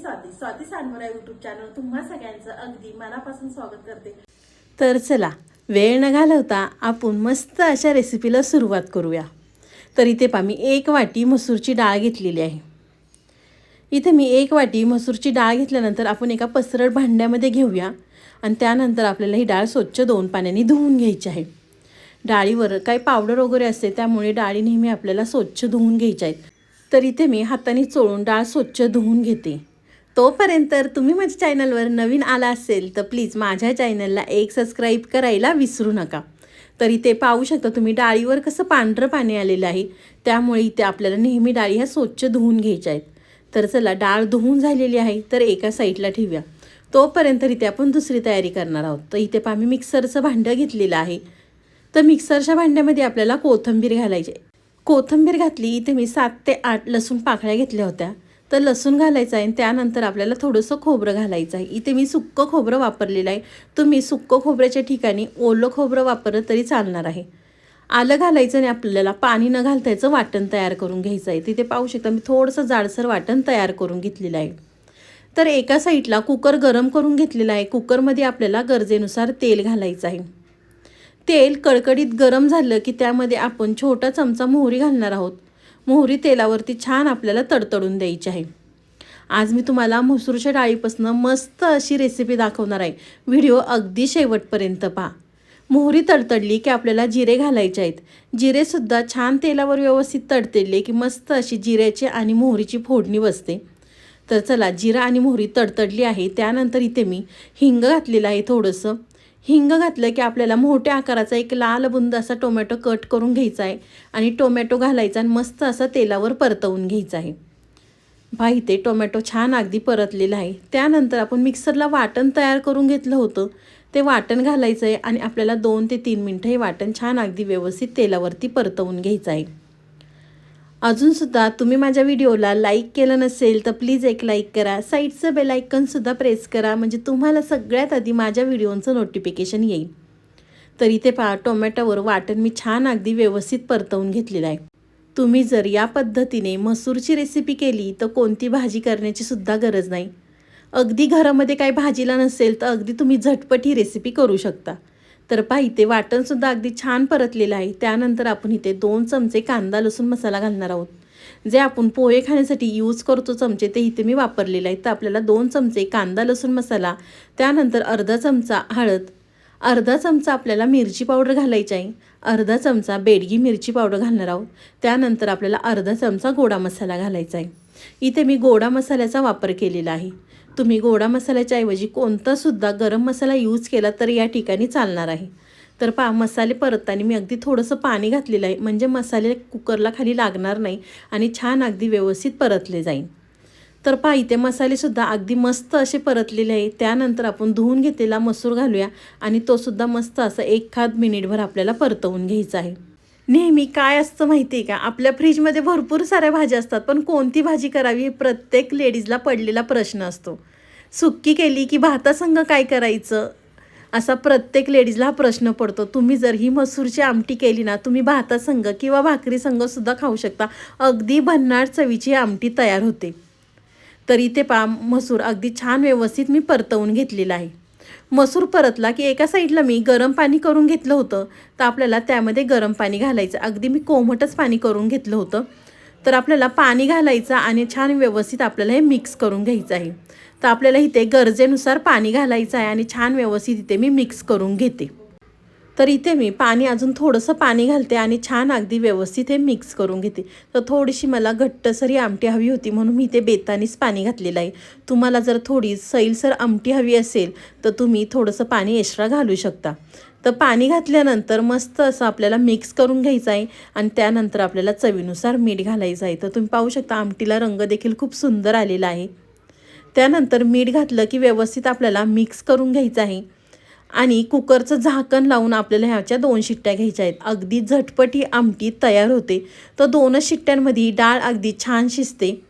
Swati. Swati Sangora YouTube channel तुम्हा सगळ्यांचं अगदी मनापासून स्वागत करते. तर चला वेळ न घालवता आपण मस्त अशा रेसिपीला सुरुवात करूया. तर इथे पा मी एक वाटी मसूरची डाळ घेतलेली आहे. इथे मी एक वाटी मसूरची डाळ घेतल्यानंतर आपण एका पसरट भांड्यामध्ये घेऊया आणि त्यानंतर आपल्याला ही डाळ स्वच्छ दोन पाण्याने धुवून घ्यायची आहे. डाळीवर काही पावडर वगैरे असते त्यामुळे डाळी नेहमी आपल्याला स्वच्छ धुवून घ्यायच्या आहेत. तर इथे मी हाताने चोळून डाळ स्वच्छ धुवून घेते. तोपर्यंत तुम्ही माझ्या चॅनलवर नवीन आला असेल तर प्लीज माझ्या चॅनलला एक सबस्क्राईब करायला विसरू नका. तर इथे पाहू शकता तुम्ही डाळीवर कसं पांढरं पाणी आलेलं आहे त्यामुळे इथे आपल्याला नेहमी डाळी ह्या स्वच्छ धुवून घ्यायच्या आहेत. तर चला डाळ धुवून झालेली आहे तर एका साईडला ठेवूया. तोपर्यंत इथे आपण दुसरी तयारी करणार आहोत. तर इथे पहा मी मिक्सरचं भांडं घेतलेलं आहे. तर मिक्सरच्या भांड्यामध्ये आपल्याला कोथिंबीर घालायची कोथंबीर कोथिंबीर घातली इथे मी सात ते आठ लसूण पाकळ्या घेतल्या होत्या. तर लसूण घालायचं आहे आणि त्यानंतर आपल्याला थोडंसं खोबरं घालायचं आहे. इथे मी सुक्कं खोबरं वापरलेलं आहे. तुम्ही सुक्कं खोबऱ्याच्या ठिकाणी ओलं खोबरं वापरलं तरी चालणार आहे. आलं घालायचं आणि आपल्याला पाणी न घालता याचं वाटण तयार करून घ्यायचं आहे. तिथे पाहू शकता मी थोडंसं जाडसर वाटण तयार करून घेतलेलं आहे. तर एका साईडला कुकर गरम करून घेतलेला आहे. कुकरमध्ये आपल्याला गरजेनुसार तेल घालायचं आहे. तेल कडकडीत गरम झालं की त्यामध्ये आपण छोटा चमचा मोहरी घालणार आहोत. मोहरी तेलावरती छान आपल्याला तडतडून द्यायची आहे. आज मी तुम्हाला मसूरच्या डाळीपासून मस्त अशी रेसिपी दाखवणार आहे. व्हिडिओ अगदी शेवटपर्यंत पहा. मोहरी तडतडली की आपल्याला जिरे घालायचे आहेत. जिरेसुद्धा छान तेलावर व्यवस्थित तडतडले की मस्त अशी जिऱ्याची आणि मोहरीची फोडणी बसते. तर चला जिरा आणि मोहरी तडतडली आहे. त्यानंतर इथे मी हिंग घातलेलं आहे थोडंसं. हिंग घातलं की आपल्याला मोठ्या आकाराचा एक लाल बुंद असा टोमॅटो कट करून घ्यायचा आहे आणि टोमॅटो घालायचा आणि मस्त असा तेलावर परतवून घ्यायचा आहे. भाई ते टोमॅटो छान अगदी परतलेला आहे. त्यानंतर आपण मिक्सरला वाटण तयार करून घेतलं होतं. ते वाटण घालायचं आहे आणि आपल्याला दोन ते तीन मिनटं हे वाटण छान अगदी व्यवस्थित तेलावरती परतवून घ्यायचं आहे. अजूनसुद्धा तुम्ही माझ्या व्हिडिओला लाईक केलं नसेल तर प्लीज एक लाईक करा. साईडचं बेल आयकनसुद्धा प्रेस करा. म्हणजे तुम्हाला सगळ्यात आधी माझ्या व्हिडिओचं नोटिफिकेशन येईल. तर इथे पहा टोमॅटोवर वाटण मी छान अगदी व्यवस्थित परतवून घेतलेलं आहे. तुम्ही जर या पद्धतीने मसूरची रेसिपी केली तर कोणती भाजी करण्याची सुद्धा गरज नाही. अगदी घरामध्ये काही भाजीला नसेल तर अगदी तुम्ही झटपट ही रेसिपी करू शकता. तर पहा इथे वाटणसुद्धा अगदी छान परतलेलं आहे. त्यानंतर आपण इथे दोन चमचे कांदा लसूण मसाला घालणार आहोत. जे आपण पोहे खाण्यासाठी यूज करतो चमचे ते इथे मी वापरलेले आहेत तर आपल्याला दोन चमचे कांदा लसूण मसाला त्यानंतर अर्धा चमचा हळद. अर्धा चमचा आपल्याला मिरची पावडर घालायची आहे. अर्धा चमचा बेडगी मिरची पावडर घालणार आहोत. त्यानंतर आपल्याला अर्धा चमचा गोडा मसाला घालायचा आहे. इथे मी गोडा मसाल्याचा वापर केलेला आहे. तुम्ही गोडा मसाल्याच्या ऐवजी कोणतासुद्धा गरम मसाला यूज केला तर या ठिकाणी चालणार आहे. तर पा मसाले परतताना मी अगदी थोडंसं पाणी घातलेलं आहे. म्हणजे मसाले कुकरला खाली लागणार नाही आणि छान अगदी व्यवस्थित परतले जाईल. तर पहा इथे मसालेसुद्धा अगदी मस्त असे परतलेले आहे. त्यानंतर आपण धुवून घेतलेला मसूर घालूया आणि तोसुद्धा मस्त असं खाद मिनिटभर आपल्याला परतवून घ्यायचा आहे. नेहमी काय असतं माहिती आहे का? आपल्या फ्रीजमध्ये भरपूर साऱ्या भाज्या असतात पण कोणती भाजी करावी हे प्रत्येक लेडीजला पडलेला प्रश्न असतो. सुक्की केली की भातासंग काय करायचं? असा प्रत्येक लेडीजला हा प्रश्न पडतो. तुम्ही जर ही मसूरची आमटी केली ना तुम्ही भातासंग किंवा भाकरी संघसुद्धा खाऊ शकता. अगदी भन्नाट चवीची आमटी तयार होते. तर इथे पा मसूर अगदी छान व्यवस्थित मी परतवून घेतलेला आहे. मसूर परतला की एका साईडला मी गरम पाणी करून घेतलं होतं. तर आपल्याला त्यामध्ये गरम पाणी घालायचं. अगदी मी कोमटच पाणी करून घेतलं होतं. तर आपल्याला पाणी घालायचं आणि छान व्यवस्थित आपल्याला हे मिक्स करून घ्यायचं आहे. तर आपल्याला इथे गरजेनुसार पाणी घालायचं आहे आणि छान व्यवस्थित इथे मी मिक्स करून घेते. तर इथे मी पाणी अजून थोडंसं पाणी घालते आणि छान अगदी व्यवस्थित हे मिक्स करून घेते. तर थोडीशी मला घट्टसरी आमटी हवी होती म्हणून मी इथे बेतानीच पाणी घातलेलं आहे. तुम्हाला जर थोडी सैलसर आमटी हवी असेल तर तुम्ही थोडंसं पाणी एक्स्ट्रा घालू शकता. तर पाणी घातल्यानंतर मस्त असं आपल्याला मिक्स करून घ्यायचं आहे आणि त्यानंतर आपल्याला चवीनुसार मीठ घालायचं आहे. तर तुम्ही पाहू शकता आमटीला रंग देखील खूप सुंदर आलेला आहे. त्यानंतर मीठ घातलं की व्यवस्थित आपल्याला मिक्स करून घ्यायचं आहे. आणि कुकरचं झाकण लावून आपल्याला ह्याच्या दोन शिट्ट्या घ्यायच्या आहेत. अगदी झटपट ही आमटी तयार होते. तर दोनच शिट्ट्यांमध्ये डाळ अगदी छान शिजते.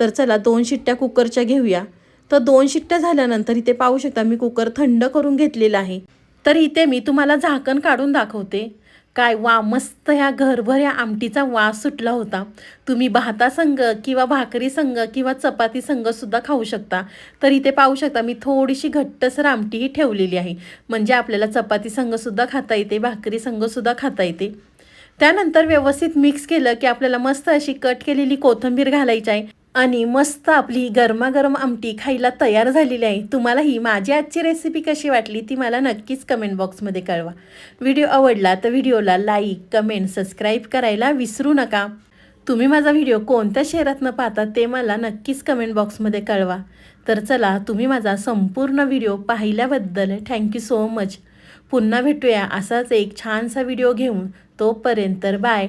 तर चला दोन शिट्ट्या कुकरच्या घेऊया. तर दोन शिट्ट्या झाल्यानंतर इथे पाहू शकता मी कुकर थंड करून घेतलेला आहे. तर इथे मी तुम्हाला झाकण काढून दाखवते. काय वा मस्त ह्या घरभर या आमटीचा वास सुटला होता. तुम्ही भाता संघ किंवा भाकरी संघ किंवा चपाती संघसुद्धा खाऊ शकता. तर इथे पाहू शकता मी थोडीशी घट्टसर आमटीही ठेवलेली आहे. म्हणजे आपल्याला चपाती संघसुद्धा खाता येते भाकरी संघसुद्धा खाता येते. त्यानंतर व्यवस्थित मिक्स केलं की आपल्याला मस्त अशी कट केलेली कोथिंबीर घालायची आहे. आणि मस्त आपली गरमागरम आमटी खायला तयार झालेली आहे. तुम्हाला ही माझी आजची रेसिपी कशी वाटली ती मला नक्कीच कमेंट बॉक्समध्ये कळवा. व्हिडिओ आवडला तर व्हिडिओला लाईक कमेंट सबस्क्राईब करायला विसरू नका. तुम्ही माझा व्हिडिओ कोणत्या शहरातनं पाहता ते मला नक्कीच कमेंट बॉक्समध्ये कळवा. तर चला तुम्ही माझा संपूर्ण व्हिडिओ पाहिल्याबद्दल थँक्यू सो मच पुन्हा भेटूया असाच एक छानसा व्हिडिओ घेऊन. तोपर्यंत बाय